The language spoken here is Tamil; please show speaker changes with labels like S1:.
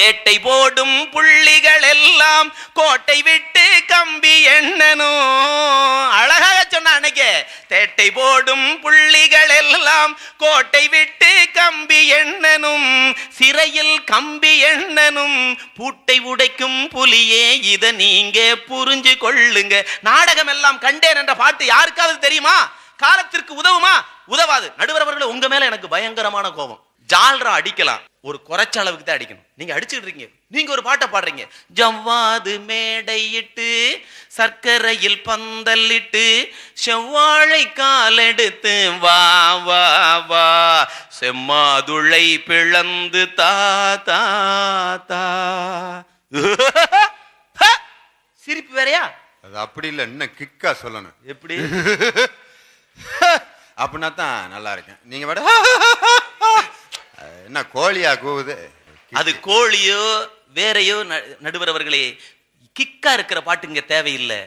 S1: தேட்டை போடும் புள்ளிகள் எல்லாம் கோட்டை விட்டு கம்பி எண்ணனும் அழகாக சொன்ன அன்னைக்கு. தேட்டை போடும் புள்ளிகள் எல்லாம் கோட்டை விட்டு கம்பி எண்ணனும் சிறையில் கம்பி எண்ணனும். பூட்டை உடைக்கும் புலியே இதை நீங்க புரிஞ்சு கொள்ளுங்க. நாடகம் எல்லாம் கண்டேன் என்ற பாட்டு யாருக்காவது தெரியுமா? காலத்திற்கு உதவுமா? உதவாது. நடுவர் உங்க மேல எனக்கு பயங்கரமான கோபம். ஜால்ரா அடிக்கலாம். ஒரு குறைச்ச அளவுக்கு தான் அடிக்கணும். நீங்க அடிச்சுட்டு இருக்கீங்க. நீங்க ஒரு பாட்டை பாடுறீங்க. ஜவ்வாது மேடையிட்டு சர்க்கரையில் பந்தல்லிட்டு செவ்வாழை காலெடுத்து வா வா வா. செம்மாதுளை பிளந்து தா தா தா. சிரிப்பு வேறயா?
S2: அது அப்படி இல்லை. இன்னும் கிக்கா சொல்லணும்.
S1: எப்படி?
S2: அப்படின்னா தான் நல்லா இருக்கேன் நீங்க விட என்ன கோழியா கூவுது?
S1: அது கோழியோ வேறையோ நடுவர் அவர்களே கிக்கா இருக்கிற பாட்டு இங்க தேவையில்லை.